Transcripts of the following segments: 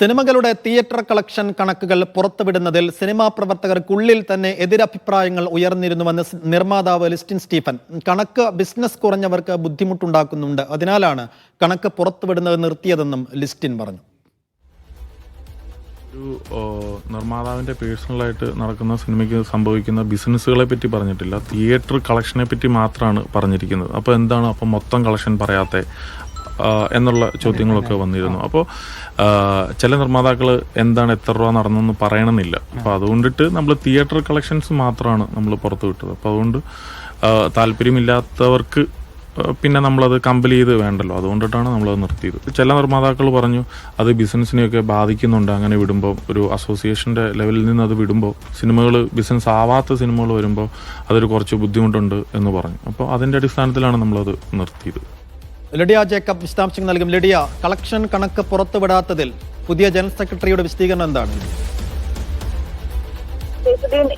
സിനിമകളുടെ theatre collection കണക്കുകൾ പുറത്തുവിടുന്നതിൽ cinema പ്രവർത്തകർക്കുള്ളിൽ തന്നെ എതിരഭിപ്രായങ്ങൾ ഉയർന്നിരുന്നുവെന്ന് നിർമ്മാതാവ് ലിസ്റ്റിൻ സ്റ്റീഫൻ. കണക്ക് ബിസിനസ് കുറഞ്ഞവർക്ക് ബുദ്ധിമുട്ടുണ്ടാക്കുന്നുണ്ട്. അതിനാലാണ് കണക്ക് പുറത്തുവിടുന്നത് നിർത്തിയതെന്നും ലിസ്റ്റിൻ പറഞ്ഞു. ഒരു നിർമ്മാതാവിന്റെ പേഴ്സണലായിട്ട് നടക്കുന്ന സിനിമയ്ക്ക് സംഭവിക്കുന്ന ബിസിനസ്സുകളെ പറ്റി പറഞ്ഞിട്ടില്ല. തിയേറ്റർ കളക്ഷനെ പറ്റി മാത്രമാണ് പറഞ്ഞിരിക്കുന്നത്. അപ്പോൾ എന്താണ്? അപ്പോൾ മൊത്തം കളക്ഷൻ പറയാത്തെ ആ, എന്നുള്ള ചോദ്യങ്ങളൊക്കെ വന്നിരുന്നു. അപ്പോൾ ചില നിർമ്മാതാക്കൾ എന്താണ് എത്ര രൂപ നടന്നെന്ന് പറയണമെന്നില്ല. അപ്പോൾ അതുകൊണ്ടിട്ട് നമ്മൾ തിയേറ്റർ കളക്ഷൻസ് മാത്രമാണ് നമ്മൾ പുറത്തു വിട്ടത്. അപ്പോൾ അതുകൊണ്ട് താല്പര്യമില്ലാത്തവർക്ക് പിന്നെ നമ്മളത് കമ്പൽ ചെയ്ത് വേണ്ടല്ലോ. അതുകൊണ്ടിട്ടാണ് നമ്മളത് നിർത്തിയത്. ചില നിർമ്മാതാക്കൾ പറഞ്ഞു അത് ബിസിനസ്സിനെയൊക്കെ ബാധിക്കുന്നുണ്ട്. അങ്ങനെ വിടുമ്പോൾ ഒരു അസോസിയേഷന്റെ ലെവലിൽ നിന്ന് അത് വിടുമ്പോൾ സിനിമകൾ ബിസിനസ് ആവാത്ത സിനിമകൾ വരുമ്പോൾ അതൊരു കുറച്ച് ബുദ്ധിമുട്ടുണ്ട് എന്ന് പറഞ്ഞു. അപ്പോൾ അതിന്റെ അടിസ്ഥാനത്തിലാണ് നമ്മളത് നിർത്തിയത്. ലിഡിയ ജേക്കബ് വിശദാംശങ്ങൾ നൽകും. ലിഡിയ കളക്ഷൻ കണക്ക് പുറത്തുവിടാത്തതിൽ പുതിയ ജനറൽ സെക്രട്ടറിയുടെ വിശദീകരണം എന്താണ്?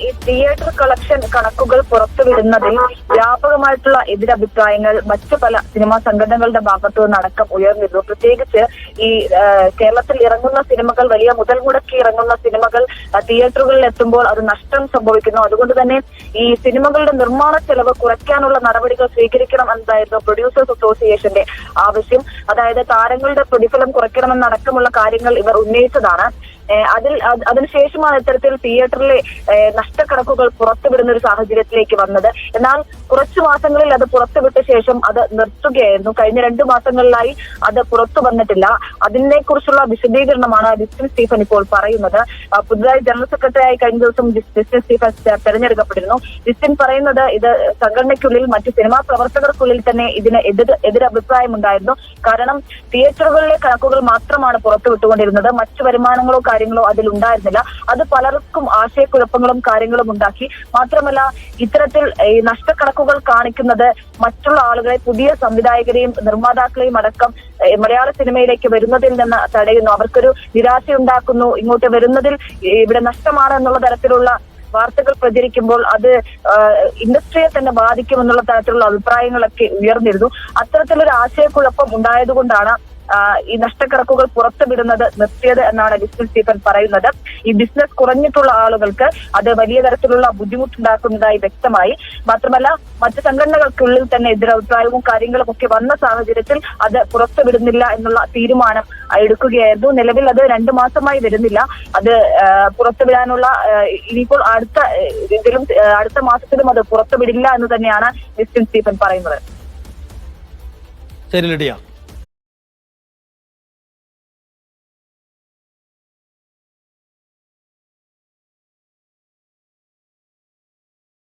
ഈ തിയേറ്റർ കളക്ഷൻ കണക്കുകൾ പുറത്തുവിടുന്നതിൽ വ്യാപകമായിട്ടുള്ള എതിരഭിപ്രായങ്ങൾ മറ്റു പല സിനിമാ സംഘടനകളുടെ ഭാഗത്തു നിന്നടക്കം ഉയർന്നിരുന്നു. പ്രത്യേകിച്ച് ഈ കേരളത്തിൽ ഇറങ്ങുന്ന സിനിമകൾ വലിയ മുതൽ മുടക്കി ഇറങ്ങുന്ന സിനിമകൾ തിയേറ്ററുകളിൽ എത്തുമ്പോൾ അത് നഷ്ടം സംഭവിക്കുന്നു. അതുകൊണ്ട് തന്നെ ഈ സിനിമകളുടെ നിർമ്മാണ ചെലവ് കുറയ്ക്കാനുള്ള നടപടികൾ സ്വീകരിക്കണം എന്നതായിരുന്നു പ്രൊഡ്യൂസേഴ്സ് അസോസിയേഷന്റെ ആവശ്യം. അതായത് താരങ്ങളുടെ പ്രതിഫലം കുറയ്ക്കണമെന്നടക്കമുള്ള കാര്യങ്ങൾ ഇവർ ഉന്നയിച്ചതാണ്. അതിൽ അതിനുശേഷമാണ് ഇത്തരത്തിൽ തിയേറ്ററിലെ നഷ്ടക്കണക്കുകൾ പുറത്തുവിടുന്ന ഒരു സാഹചര്യത്തിലേക്ക് വന്നത്. എന്നാൽ കുറച്ചു മാസങ്ങളിൽ അത് പുറത്തുവിട്ട ശേഷം അത് നിർത്തുകയായിരുന്നു. കഴിഞ്ഞ രണ്ടു മാസങ്ങളിലായി അത് പുറത്തു വന്നിട്ടില്ല. അതിനെ കുറിച്ചുള്ള വിശദീകരണമാണ് ജസ്റ്റിൻ സ്റ്റീഫൻ ഇപ്പോൾ പറയുന്നത്. പുതുതായി ജനറൽ സെക്രട്ടറിയായി കഴിഞ്ഞ ദിവസം ജസ്റ്റിൻ സ്റ്റീഫൻ തെരഞ്ഞെടുക്കപ്പെട്ടിരുന്നു. ജസ്റ്റിൻ പറയുന്നത് ഇത് സംഘടനയ്ക്കുള്ളിൽ മറ്റു സിനിമാ പ്രവർത്തകർക്കുള്ളിൽ തന്നെ ഇതിന് എതിർ എതിരഭിപ്രായമുണ്ടായിരുന്നു. കാരണം തിയേറ്ററുകളിലെ കണക്കുകൾ മാത്രമാണ് പുറത്തുവിട്ടുകൊണ്ടിരുന്നത്. മറ്റു വരുമാനങ്ങളോ കാര്യങ്ങളോ അതിൽ ഉണ്ടായിരുന്നില്ല. അത് പലർക്കും ആശയക്കുഴപ്പങ്ങളും കാര്യങ്ങളും ഉണ്ടാക്കി. മാത്രമല്ല ഇത്തരത്തിൽ ഈ നഷ്ടക്കണക്കുകൾ കാണിക്കുന്നത് മറ്റുള്ള ആളുകളെ പുതിയ സംവിധായകരെയും നിർമ്മാതാക്കളെയും അടക്കം മലയാള സിനിമയിലേക്ക് വരുന്നതിൽ നിന്ന് തടയുന്നു. അവർക്കൊരു നിരാശയുണ്ടാക്കുന്നു. ഇങ്ങോട്ട് വരുന്നതിൽ ഇവിടെ നഷ്ടമാണ് എന്നുള്ള തരത്തിലുള്ള വാർത്തകൾ പ്രചരിക്കുമ്പോൾ അത് ഇൻഡസ്ട്രിയെ തന്നെ ബാധിക്കുമെന്നുള്ള തരത്തിലുള്ള അഭിപ്രായങ്ങളൊക്കെ ഉയർന്നിരുന്നു. അത്തരത്തിലൊരു ആശയക്കുഴപ്പം ഉണ്ടായതുകൊണ്ടാണ് ഈ നഷ്ടക്കണക്കുകൾ പുറത്തുവിടുന്നത് നിർത്തിയത് എന്നാണ് ലിസ്റ്റിൻ സ്റ്റീഫൻ പറയുന്നത്. ഈ ബിസിനസ് കുറഞ്ഞിട്ടുള്ള ആളുകൾക്ക് അത് വലിയ തരത്തിലുള്ള ബുദ്ധിമുട്ടുണ്ടാക്കുന്നതായി വ്യക്തമായി. മാത്രമല്ല മറ്റ് സംഘടനകൾക്കുള്ളിൽ തന്നെ എതിരഭിപ്രായവും കാര്യങ്ങളും ഒക്കെ വന്ന സാഹചര്യത്തിൽ അത് പുറത്തുവിടുന്നില്ല എന്നുള്ള തീരുമാനം എടുക്കുകയായിരുന്നു. നിലവിൽ അത് രണ്ടു മാസമായി വരുന്നില്ല. അത് പുറത്തുവിടാനുള്ള ഇനിയിപ്പോൾ അടുത്ത ഇതിലും അടുത്ത മാസത്തിലും അത് പുറത്തുവിടില്ല എന്ന് തന്നെയാണ് ലിസ്റ്റിൻ സ്റ്റീഫൻ പറയുന്നത്. ശരി ലിഡിയ.